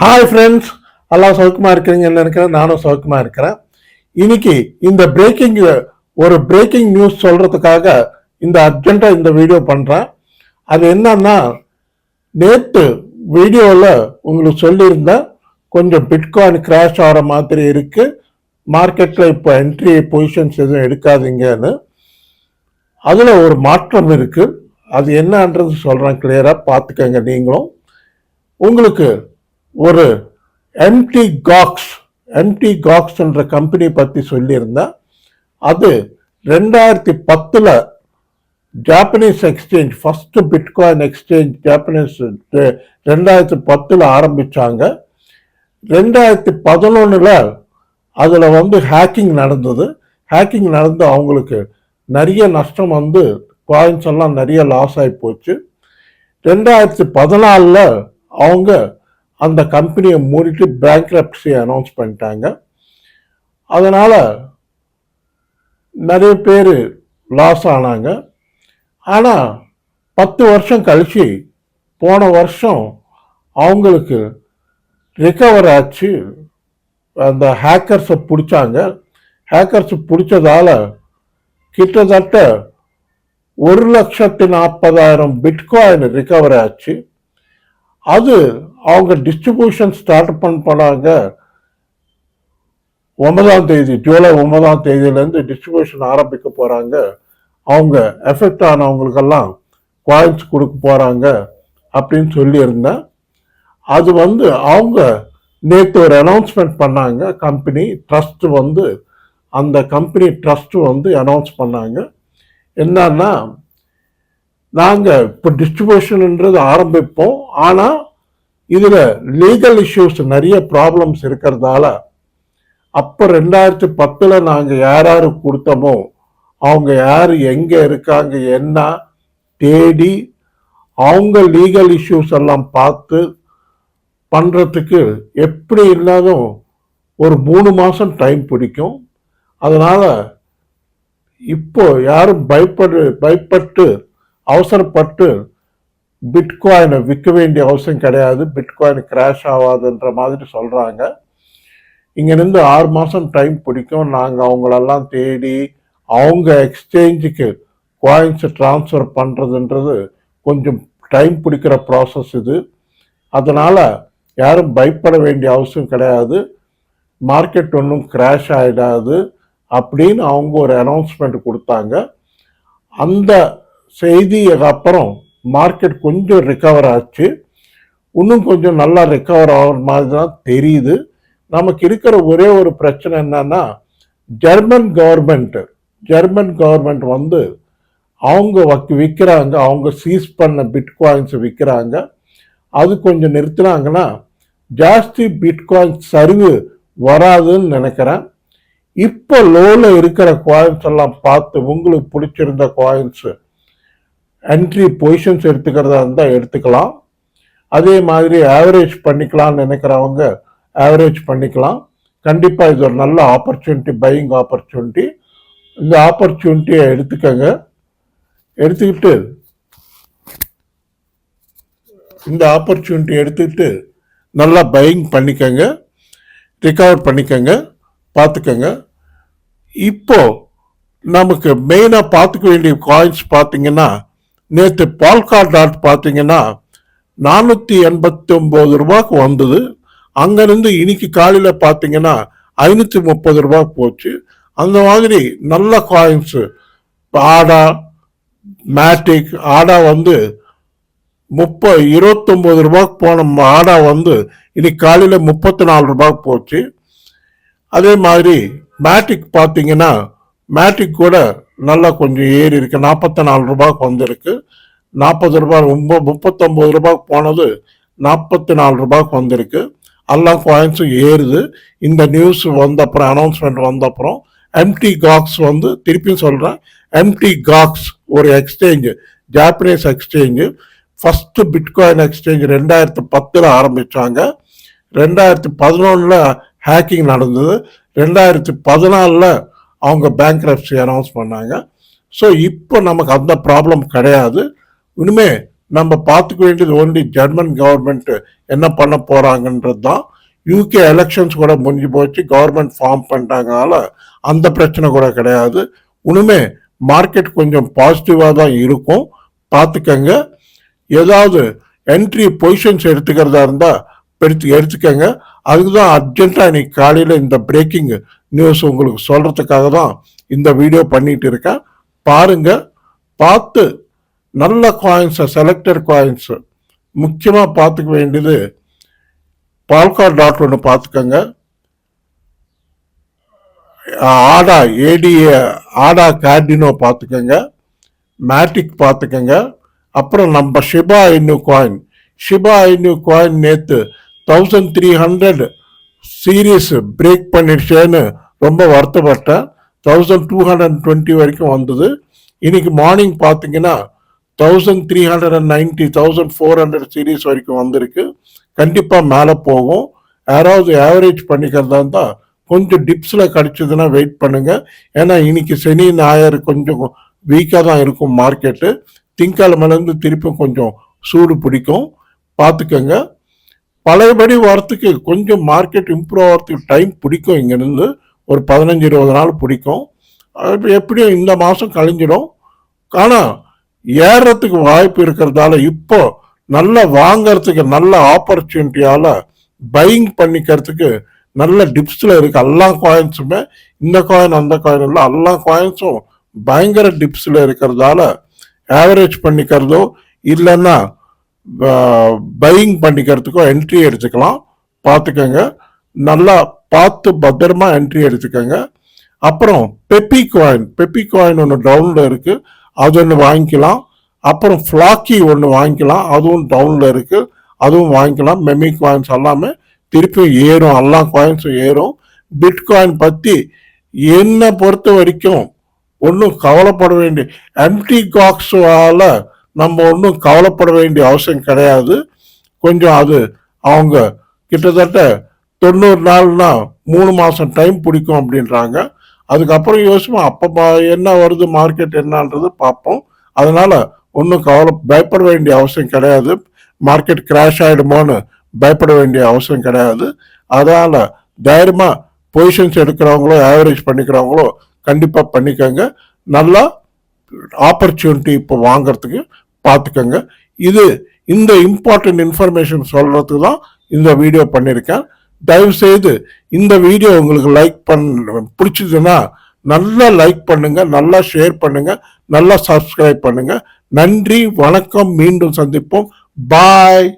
Hi friends எல்லாம் சௌக்கமாக இருக்கிறீங்கன்னு நினைக்கிறேன். நானும் சௌக்கமாக இருக்கிறேன். இன்னைக்கு இந்த பிரேக்கிங் ஒரு பிரேக்கிங் நியூஸ் சொல்கிறதுக்காக இந்த அர்ஜென்ட்டாக இந்த வீடியோ பண்ணுறேன் அது என்னன்னா நேற்று வீடியோவில் உங்களுக்கு சொல்லியிருந்தேன். கொஞ்சம் பிட்காயின் கிராஷ் ஆகிற மாதிரி இருக்குது மார்க்கெட்டில் இப்போ என்ட்ரி பொசிஷன்ஸ் எதுவும் எடுக்காதீங்கன்னு. அதில் ஒரு மாற்றம் இருக்குது அது என்னன்றது சொல்கிறேன் கிளியராக பார்த்துக்கங்க நீங்களும். உங்களுக்கு ஒரு எம்டி காக்ஸ் எம்டி காக்ஸ் என்ற கம்பெனி பற்றி சொல்லியிருந்தேன் அது ரெண்டாயிரத்தி பத்தில் Japanese exchange first bitcoin exchange Japanese ரெ- ரெண்டாயிரத்தி பத்தில் ஆரம்பித்தாங்க ரெண்டாயிரத்தி பதினொன்றில் அதில் வந்து ஹேக்கிங் நடந்தது. ஹேக்கிங் நடந்து அவங்களுக்கு நிறைய நஷ்டம் வந்து காயின்ஸ் எல்லாம் நிறைய லாஸ் ஆகி போச்சு. ரெண்டாயிரத்தி பதினாலில் அவங்க அந்த கம்பெனியை மூடிட்டு பேங்க்ரப்ஸை அனௌன்ஸ் பண்ணிட்டாங்க. அதனால் நிறைய பேர் லாஸ் ஆனாங்க. ஆனால் பத்து வருஷம் கழிச்சு போன வருஷம் அவங்களுக்கு ரிகவர் ஆச்சு. அந்த ஹேக்கர்ஸை பிடிச்சாங்க. ஹேக்கர்ஸ் பிடிச்சதால கிட்டத்தட்ட ஒரு லட்சத்தி நாற்பதாயிரம் பிட்காயின் ரிகவர் ஆச்சு. அது அவங்க டிஸ்ட்ரிபியூஷன் ஸ்டார்ட் பண்ண போனாங்க ஒன்பதாம் தேதி ஜூலை ஒன்பதாம் தேதியிலேருந்து டிஸ்ட்ரிபியூஷன் ஆரம்பிக்க போகிறாங்க அவங்க எஃபெக்ட் ஆனவங்களுக்கெல்லாம் காயின்ஸ் கொடுக்க போகிறாங்க அப்படின்னு சொல்லியிருந்தேன் அது வந்து அவங்க நேற்று ஒரு அனௌன்ஸ்மெண்ட் பண்ணாங்க கம்பெனி ட்ரஸ்ட் வந்து அந்த கம்பெனி ட்ரஸ்ட் வந்து அனௌன்ஸ் பண்ணாங்க. என்னன்னா நாங்கள் இப்போ டிஸ்ட்ரிபியூஷன்ன்றது ஆரம்பிப்போம். ஆனால் இதில் லீகல் இஷ்யூஸ் நிறைய ப்ராப்ளம்ஸ் இருக்கிறதால அப்போ ரெண்டாயிரத்தி பத்தில் நாங்கள் யார் யார் கொடுத்தோமோ அவங்க யார் எங்கே இருக்காங்க என்ன தேடி அவங்க லீகல் இஷ்யூஸ் எல்லாம் பார்த்து பண்ணுறதுக்கு எப்படி இருந்தாலும் ஒரு மூணு மாதம் டைம் பிடிக்கும். அதனால் இப்போ யாரும் பயப்படு பயப்பட்டு அவசரப்பட்டு பிட்காயினை விற்க வேண்டிய அவசியம் கிடையாது. பிட்காயின் கிராஷ் ஆகாதுன்ற மாதிரி சொல்கிறாங்க இங்கேருந்து ஆறு மாதம் டைம் பிடிக்கும். நாங்கள் அவங்களெல்லாம் தேடி அவங்க எக்ஸ்சேஞ்சுக்கு காயின்ஸை ட்ரான்ஸ்ஃபர் பண்ணுறதுன்றது கொஞ்சம் டைம் பிடிக்கிற ப்ராசஸ் இது. அதனால் யாரும் பயப்பட வேண்டிய அவசியம் கிடையாது. மார்க்கெட் ஒன்றும் கிராஷ் ஆகிடாது அப்படின்னு அவங்க ஒரு அனௌன்ஸ்மெண்ட் கொடுத்தாங்க. அந்த செய்திக்கு அப்புறம் மார்க்கெட் கொஞ்சம் ரிகவர் ஆச்சு. இன்னும் கொஞ்சம் நல்லா ரிகவர் ஆகிற மாதிரி தான் தெரியுது. நமக்கு இருக்கிற ஒரே ஒரு பிரச்சனை என்னன்னா ஜெர்மன் கவர்மெண்ட்டு ஜெர்மன் கவர்மெண்ட் வந்து அவங்க வக் விற்கிறாங்க அவங்க சீஸ் பண்ண பிட்காயின்ஸ் விற்கிறாங்க அது கொஞ்சம் நிறுத்தினாங்கன்னா ஜாஸ்தி பிட்காயின்ஸ் சரிவு வராதுன்னு நினைக்கிறேன். இப்போ லோவில் இருக்கிற காயின்ஸ் எல்லாம் பார்த்து உங்களுக்கு பிடிச்சிருந்த காயின்ஸு என்ட்ரி பொசிஷன்ஸ் எடுத்துக்கிறதா இருந்தால் எடுத்துக்கலாம். அதே மாதிரி ஆவரேஜ் பண்ணிக்கலாம்னு நினைக்கிறவங்க ஆவரேஜ் பண்ணிக்கலாம். கண்டிப்பாக இது ஒரு நல்ல ஆப்பர்ச்சுனிட்டி பையிங் ஆப்பர்ச்சுனிட்டி இந்த ஆப்பர்ச்சுனிட்டியை எடுத்துக்கங்க. எடுத்துக்கிட்டு இந்த ஆப்பர்ச்சுனிட்டி எடுத்துக்கிட்டு நல்லா பையிங் பண்ணிக்கங்க. ரிகவர் பண்ணிக்கங்க. பார்த்துக்கங்க. இப்போது நமக்கு மெயினாக பார்த்துக்க வேண்டிய காயின்ஸ் பார்த்தீங்கன்னா நேற்று பால்கா டாட் பார்த்தீங்கன்னா நானூற்றி எண்பத்தி ஒம்பது ரூபாய்க்கு வந்தது. அங்கேருந்து இன்னைக்கு காலையில் பார்த்தீங்கன்னா ஐநூற்றி முப்பது ரூபா போச்சு. அந்த மாதிரி நல்ல காயின்ஸு ஆடா மேட்டிக் ஆடா வந்து முப்ப இருபத்தொம்பது ரூபாய்க்கு போன ஆடா வந்து இன்னைக்கு காலையில் முப்பத்தி நாலு ரூபாய்க்கு போச்சு. அதே மாதிரி மேட்டிக் பார்த்தீங்கன்னா மேட்டிக் கூட நல்லா கொஞ்சம் ஏறி இருக்கு. நாற்பத்தி நாலு ரூபாய்க்கு வந்திருக்கு. நாற்பது ரூபாய் ரொம்ப முப்பத்தொம்பது ரூபாய்க்கு போனது நாற்பத்தி நாலு ரூபாய்க்கு வந்திருக்கு. எல்லா காயின்ஸும் ஏறுது. இந்த நியூஸ் வந்த அப்புறம் அனௌன்ஸ்மெண்ட் வந்த அப்புறம் எம்டி காக்ஸ் வந்து திருப்பியும் சொல்கிறேன் எம்டி காக்ஸ் ஒரு exchange Japanese exchange first bitcoin exchange ரெண்டாயிரத்து பத்தில் ஆரம்பித்தாங்க ரெண்டாயிரத்து பதினொன்றில் ஹேக்கிங் நடந்தது. ரெண்டாயிரத்து பதினாலில் அவங்க பேங்க்ரப்சி அனௌன்ஸ் பண்ணாங்க. ஸோ இப்போ நமக்கு அந்த ப்ராப்ளம் கிடையாது. இனிமே நம்ம பார்த்துக்க வேண்டியது ஒன்லி ஜெர்மன் கவர்மெண்ட் என்ன பண்ண போகிறாங்கன்றது தான். யூகே எலெக்ஷன்ஸ் கூட முடிஞ்சு போச்சு. கவர்மெண்ட் ஃபார்ம் பண்ணிட்டாங்கனால அந்த பிரச்சனை கூட கிடையாது. இனிமே மார்க்கெட் கொஞ்சம் பாசிட்டிவாக தான் இருக்கும். பார்த்துக்கங்க. ஏதாவது என்ட்ரி பொசிஷன்ஸ் எடுத்துக்கிறதா இருந்தால் எடுத்து எடுத்துக்கங்க. அதுக்கு தான் அர்ஜென்ட்டாக இன்னைக்கு காலையில் இந்த பிரேக்கிங் நியூஸ் உங்களுக்கு சொல்கிறதுக்காக தான் இந்த வீடியோ பண்ணிட்டு இருக்கேன். பாருங்க பார்த்து நல்ல காயின்ஸை செலக்டட் காயின்ஸு முக்கியமாக பார்த்துக்க வேண்டியது பால்கார் டாட் ஒன்று பார்த்துக்கோங்க. ஆடா ஏடிஏ ஆடா கார்டினோ பார்த்துக்கோங்க. மேட்டிக் பார்த்துக்கோங்க. அப்புறம் நம்ம Shiba Inu coin Shiba Inu coin நேற்று thousand three hundred series break பண்ணிடுச்சேன்னு ரொம்ப வருத்தப்பட்டேன் தௌசண்ட் டூ ஹண்ட்ரட் டுவெண்ட்டி வரைக்கும் வந்தது. இன்னைக்கு மார்னிங் பார்த்தீங்கன்னா thousand three hundred and ninety thousand four hundred series வரைக்கும் வந்திருக்கு. கண்டிப்பாக மேலே போகும். யாராவது ஆவரேஜ் பண்ணிக்கிறதா இருந்தால் கொஞ்சம் டிப்ஸில் கிடச்சிதுன்னா வெயிட் பண்ணுங்கள் ஏன்னா இன்னைக்கு சனி ஞாயிறு கொஞ்சம் வீக்காக தான் இருக்கும் மார்க்கெட்டு திங்கக்கிழமைலேருந்து திருப்பி கொஞ்சம் சூடு பிடிக்கும். பார்த்துக்கோங்க பழையபடி வரத்துக்கு கொஞ்சம் மார்க்கெட் இம்ப்ரூவ் ஆகிறதுக்கு டைம் பிடிக்கும். இங்கேருந்து ஒரு பதினஞ்சு இருபது நாள் பிடிக்கும். அது எப்படியும் இந்த மாதம் கழிஞ்சிடும். ஆனால் ஏறுறதுக்கு வாய்ப்பு இருக்கிறதால இப்போ நல்ல வாங்கிறதுக்கு நல்ல ஆப்பர்ச்சுனிட்டியால் பையிங் பண்ணிக்கிறதுக்கு நல்ல டிப்ஸில் இருக்குது எல்லா காயின்ஸுமே இந்த காயின் அந்த காயின் இல்லை எல்லா காயின்ஸும் பயங்கர டிப்ஸில் இருக்கிறதால ஆவரேஜ் பண்ணிக்கிறதோ இல்லைன்னா பையிங் பண்ணிக்கிறதுக்கோ என்ட்ரி எடுத்துக்கலாம். பார்த்துக்கோங்க. நல்லா பார்த்து பத்திரமா என்ட்ரி எடுத்துக்கோங்க. அப்புறம் பெப்பி காயின் பெப்பி காயின் ஒன்று டவுனில் இருக்குது அது ஒன்று வாங்கிக்கலாம். அப்புறம் ஃப்ளாக்கி ஒன்று வாங்கிக்கலாம். அதுவும் டவுனில் இருக்குது அதுவும் வாங்கிக்கலாம். மெமி காயின்ஸ் எல்லாமே திருப்பி ஏறும். எல்லா காயின்ஸும் ஏறும். பிட்காயின் பற்றி என்னை பொறுத்த வரைக்கும் ஒன்றும் கவலைப்பட வேண்டிய எம்டி காக்ஸால நம்ம ஒன்றும் கவலைப்பட வேண்டிய அவசியம் கிடையாது. கொஞ்சம் அது அவங்க கிட்டத்தட்ட தொண்ணூறு நாள்னா மூணு மாதம் டைம் பிடிக்கும் அப்படின்றாங்க. அதுக்கப்புறம் யோசிப்போம் அப்போ என்ன வருது மார்க்கெட் என்னன்றது பார்ப்போம். அதனால் ஒன்றும் கவலை பயப்பட வேண்டிய அவசியம் கிடையாது. மார்க்கெட் கிராஷ் ஆகிடுமோன்னு பயப்பட வேண்டிய அவசியம் கிடையாது. அதனால் தைரியமாக பொசிஷன்ஸ் எடுக்கிறவங்களோ ஆவரேஜ் பண்ணிக்கிறவங்களோ கண்டிப்பாக பண்ணிக்கோங்க. நல்லா ஆப்பர்ச்சுனிட்டி இப்போ வாங்குறதுக்கு பார்த்துக்கோங்க. இது இந்த இம்பார்ட்டன்ட் இன்ஃபர்மேஷன் சொல்கிறதுக்கு தான் இந்த வீடியோ பண்ணியிருக்கேன். தயவுசெய்து இந்த வீடியோ உங்களுக்கு லைக் பண்ண பிடிச்சதுன்னா நல்லா லைக் பண்ணுங்க நல்லா ஷேர் பண்ணுங்க நல்லா சப்ஸ்கிரைப் பண்ணுங்க. நன்றி வணக்கம் மீண்டும் சந்திப்போம். பாய்